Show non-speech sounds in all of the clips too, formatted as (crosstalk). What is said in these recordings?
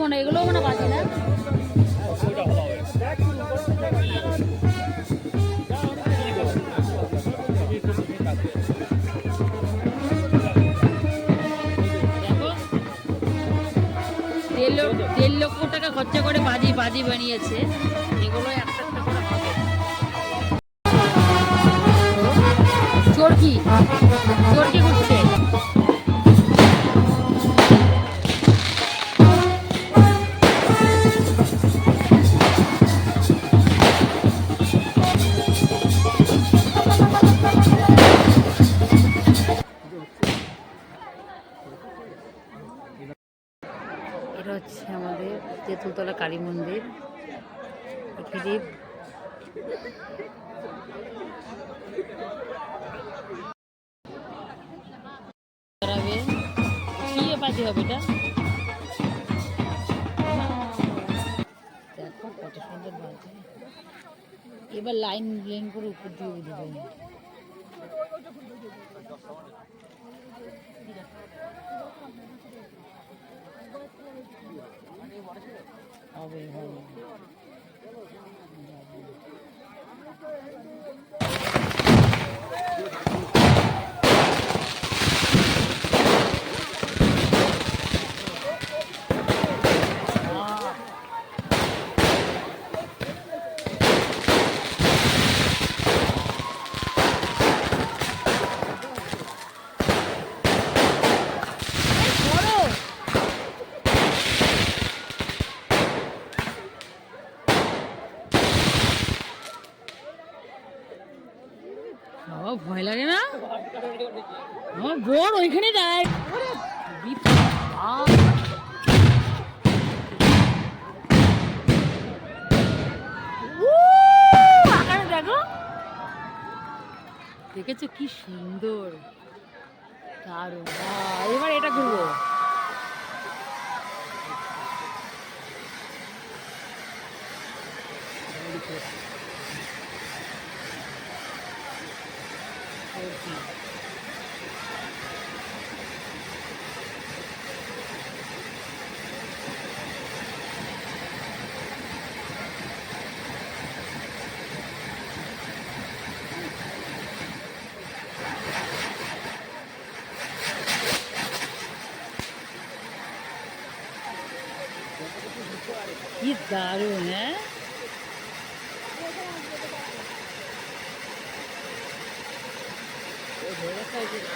মনে এগুলোও মনে বাজি না? দেড় লক্ষ টাকা খরচা করে বাজি বাজি বানিয়েছে। এগুলো একটা একটা করে হবে। চরকি কি বাজি হবে এটা? দেখো কত সুন্দর বাজি এবার লাইন লাইন করে উপর দিয়ে দেবে হবে হবে। বাবা ভয় লাগে না? আমার বোন ওইখানে দাঁড়ায়। দেখো। দেখেছ কি সুন্দর? দারুণ। এবার এটা ঘুরবো। কি দারুণ হ্যাঁ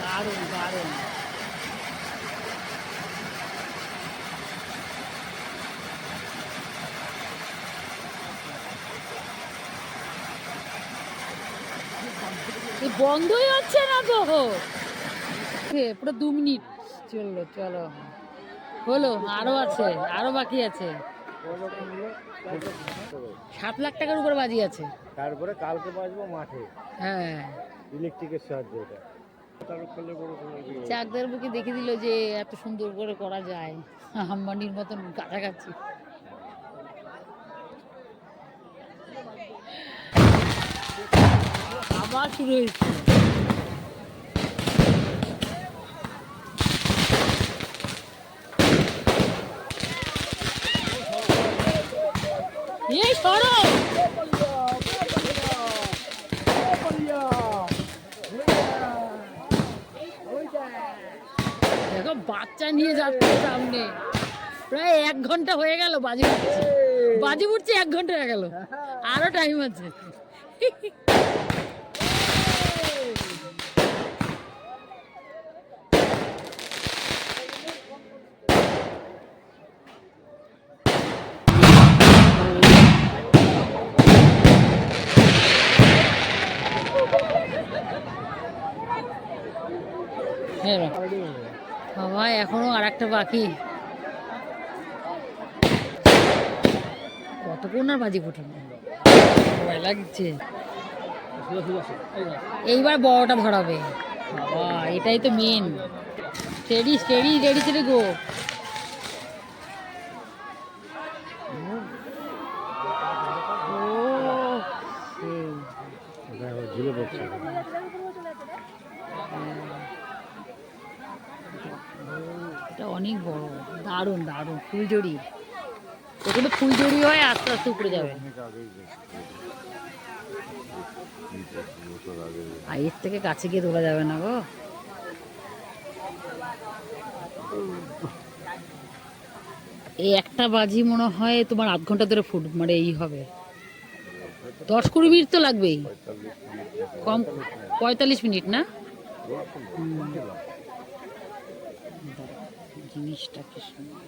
দারুণ দারুণ এ বন্ধই হচ্ছে না তো এ, পুরো দু মিনিট। চলল চলো। হলো আরও আছে আরও বাকি আছে। সাত লাখ টাকার উপর বাজি আছে। তারপরে কালকে বাজবো মাঠে। হ্যাঁ। ইলেকট্রিকের সাহায্যে এটা। চাকদার বুকে দেখে দিল যে এত সুন্দর করে করা যায়। আম্বানির মতন কাছাকাছি। আবার শুরু হয়েছে। এই সরো। দেখো, বাচ্চা নিয়ে যাচ্ছে সামনে। প্রায় এক ঘণ্টা হয়ে গেল বাজি বাজি উঠছে, এক ঘণ্টা হয়ে গেল। আরও টাইম আছে হ্যাঁ বাবা এখনও আর একটা বাকি। কতক্ষণ আর বাজি ফুটানো ভয় লাগছে। এইবার বড়টা ধরাবে। বাবা, এটাই তো মেন স্টেডি স্টেডি রেডি ছেড়ে গো এটা অনেক বড়। দারুণ দারুণ। ফুলজড়ি ওখানে ফুলজড়ি হয় আস্তে আস্তে উপরে যাবে। আর এর থেকে কাছে গিয়ে তোলা যাবে না গো। এই একটা বাজি মনে হয় তোমার আধ ঘণ্টা ধরে ফুট মানে এই হবে। দশ কুড়ি মিনিট তো লাগবেই। কম, পঁয়তাল্লিশ মিনিট না। জিনিসটা কি সুন্দর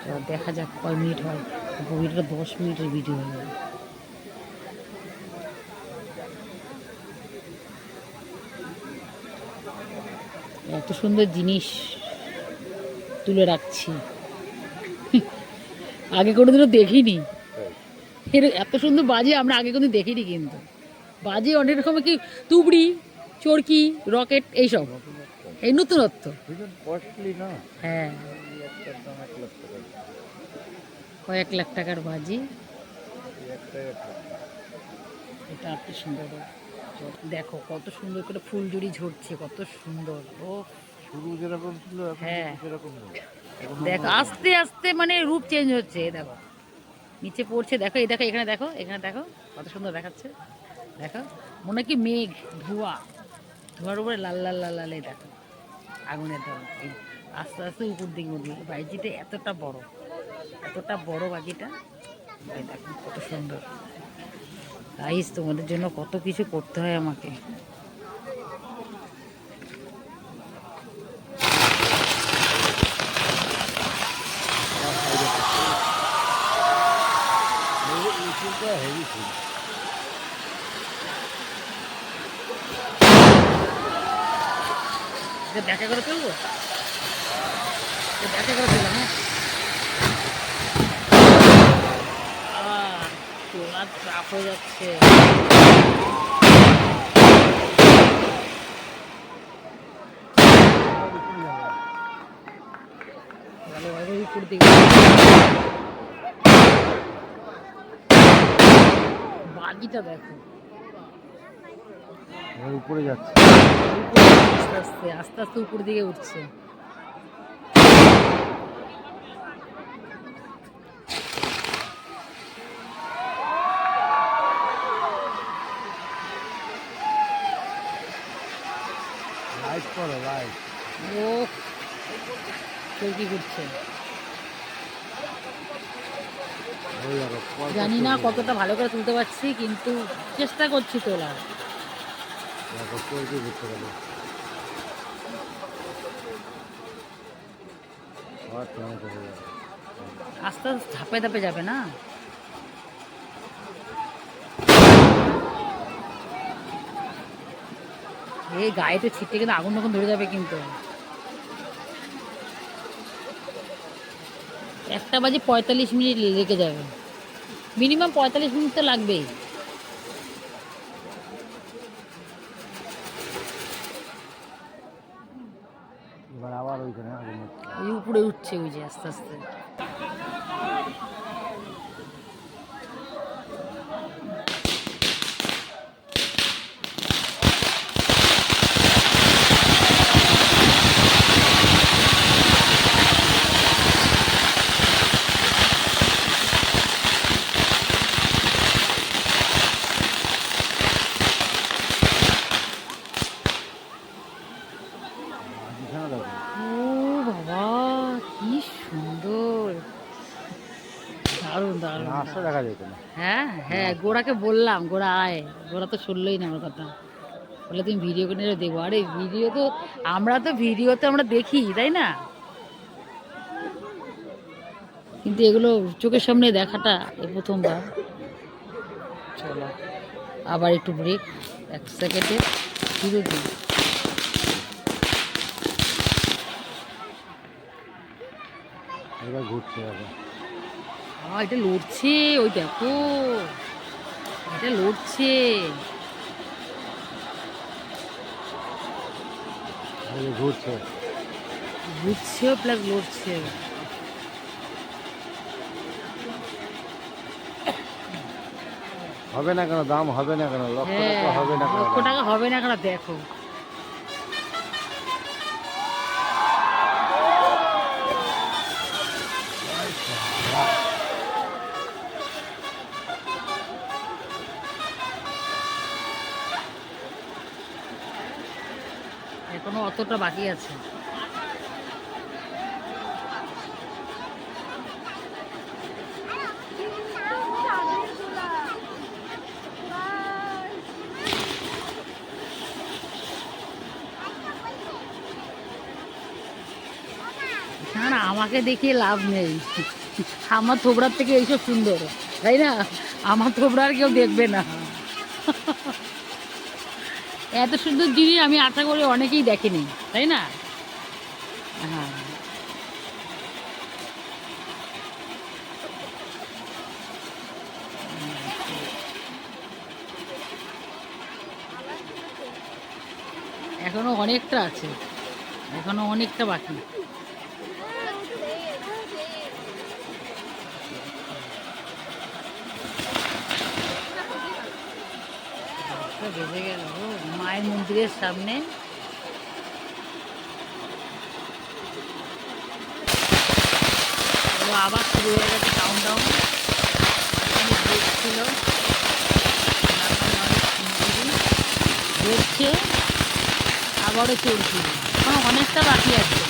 তো দেখা যাক কয় মিনিট হয়? ভিডিওটা দশ মিনিটের ভিডিও হয়ে যাবে এত সুন্দর জিনিস তুলে রাখছি। (laughs) আগে কোনোদিনও দেখিনি। এর এত সুন্দর বাজে আমরা আগে কোনোদিন দেখিনি কিন্তু। বাজে অনেক রকমের কি তুবড়ি চরকি রকেট এইসব। এই নতুনত্ব। না? হ্যাঁ। কয়েক লাখ টাকার বাজি। এটা এত সুন্দর দেখো কত সুন্দর করে ফুলজুড়ি ঝরছে কত সুন্দর। ও শুরু যেরকম ছিল এখন হ্যাঁ। সেরকম দেখো আস্তে আস্তে মানে রূপ চেঞ্জ হচ্ছে এই দেখো। নিচে পড়ছে দেখো এই দেখো এখানে দেখো এখানে দেখো কত সুন্দর দেখাচ্ছে। দেখো মনে কি মেঘ ধোঁয়া। ধোঁয়ার উপরে লাল লাল লাল লাল এই দেখো। আগুনের এই আস্তে আস্তে উপর দিকে উঠবে বাজিটা এতটা বড় এতটা বড় বাজিটা দেখো কত সুন্দর। গাইস তোমাদের জন্য কত কিছু করতে হয় আমাকে। হেভি ফুল। দেখা করে এটা দেখা করে চললাম হ্যাঁ? চোলার চাপ হয়ে যাচ্ছে। ভালো ভালো উপর বাগিটা দেখো। এবার উপরে যাচ্ছে। আস্তে আস্তে আস্তে আস্তে উপর দিকে উঠছে। লাইট করো লাইট ও চৌকি ঘুরছে জানি না কতটা ভালো করে তুলতে পারছি কিন্তু চেষ্টা করছি তোলার। আস্তে আস্তে ধাপে ধাপে যাবে না এই গায়ে তো ছিটে কিন্তু আগুন আগুন ধরে যাবে কিন্তু একটা বাজে পঁয়তাল্লিশ মিনিট লেগে যাবে মিনিমাম পঁয়তাল্লিশ মিনিট তো লাগবেই ওখানে আগুন হচ্ছে। ওই উপরে উঠছে ওই যে আস্তে আস্তে এখানে দেখো ও বাবা কি সুন্দর দারুণ। দারুণ দেখা যেত না হ্যাঁ হ্যাঁ গোড়াকে বললাম গোড়া আয়। গোড়া তো শুনলই না আমার কথা। বলে তুমি ভিডিও করে দেখব আরে ভিডিও তো আমরা তো ভিডিওতে আমরা দেখি তাই না? কিন্তু এগুলো চোখের সামনে দেখাটা এই প্রথমবার। চলো আবার একটু ব্রেক এক সেকেন্ডে ধীরে এবার ঘুরছে এখন এটা লড়ছে ওই দেখো। এটা লড়ছে। এই যে ঘুরছে। ঘুরছে প্লাস লড়ছে। হবে না কেন? দাম হবে না কেন? লক্ষ হ্যাঁ টাকা হবে না কেন? লক্ষ টাকা হবে না কেন? দেখো। অতটা বাকি আছে? না আমাকে দেখিয়ে লাভ নেই। আমার থোবড়ার থেকে এইসব সুন্দর, তাই না? আমার থোবড়ার কেউ দেখবে না। এত সুন্দর জিনিস আমি আশা করি অনেকেই দেখেনি, তাই না? হ্যাঁ। এখনও অনেকটা আছে, এখনও অনেকটা বাকি। গেল। মায়ের মন্দিরের সামনে। আবার শুরু হয়ে গেছে ডাউন ডাউন ছিল দেখছে। আবারও চলছে। এখনও অনেকটা বাকি আছে।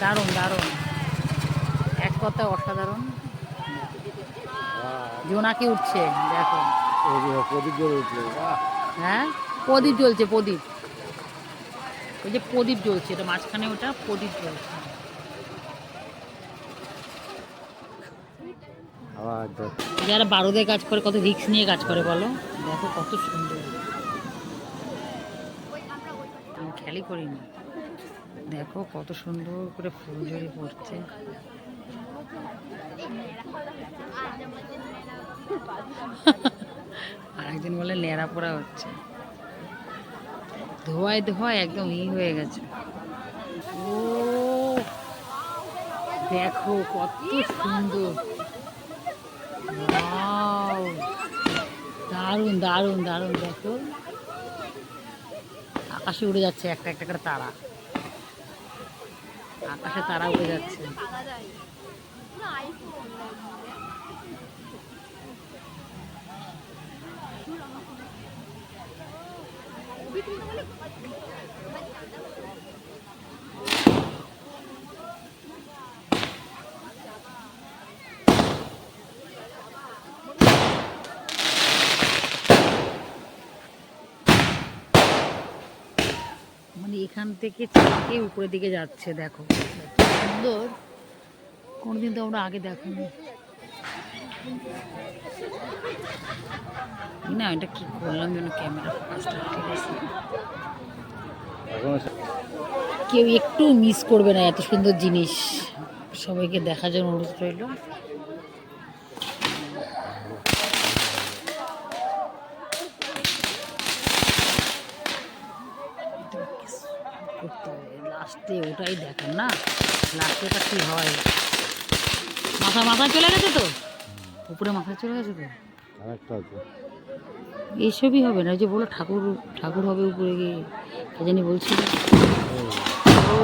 দারুণ দারুণ। এক কথা অসাধারণ। জোনাকি উঠছে, দেখো। প্রদীপ জ্বলে উঠল হ্যাঁ? প্রদীপ জ্বলছে প্রদীপ। ওই যে প্রদীপ জ্বলছে এটা মাঝখানে ওটা প্রদীপ জ্বলছে। যারা বারোদে কাজ করে কত রিক্স নিয়ে কাজ করে বলো? দেখো কত সুন্দর। আমি খেয়ালই করিনি। দেখো কত সুন্দর করে ফুল ঝরে পড়ছে। (laughs) আর একদিন বলে ন্যাড়া পোড়া হচ্ছে। ধোয়ায় ধোয়ায় একদম ই হয়ে গেছে। ও, দেখো কত সুন্দর! দারুণ দারুণ দারুণ, দেখো। আকাশে উড়ে যাচ্ছে একটা একটা করে তারা। আকাশে তারা উড়ে যাচ্ছে। এখান থেকে চাকে উপরের দিকে যাচ্ছে দেখো। সুন্দর। কোনোদিন তো আমরা আগে দেখিনি। না এটা কি করলাম যেন ক্যামেরা ফোকাসটা ঠিক আছে? কেউ একটু মিস করবে না এত সুন্দর জিনিস। সবাইকে দেখার জন্য অনুরোধ রইল। লাস্টে ওটাই দেখান না? লাস্টে ওটা কী হয়? মাথা মাথায় চলে গেছে তো? উপরে মাথায় চলে গেছে তো? আরেকটা আছে। এইসবই হবে না যে বলো ঠাকুর ঠাকুর হবে উপরে গিয়ে কে জানি বলছিল। এই, ও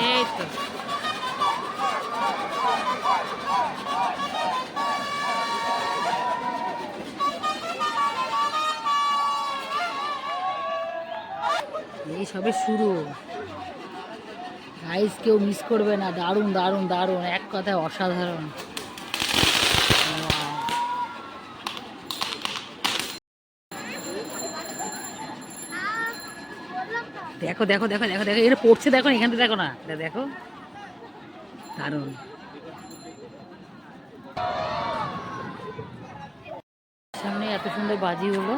এই এই সবে শুরু। গাইস কেউ মিস করবে না। দারুণ দারুণ দারুণ। এক কথায় অসাধারণ। দেখো দেখো দেখো দেখো দেখো। এটা পড়ছে, দেখো এখানটা দেখো না। এটা দেখো। দারুণ। সামনে এত সুন্দর বাজি হলো।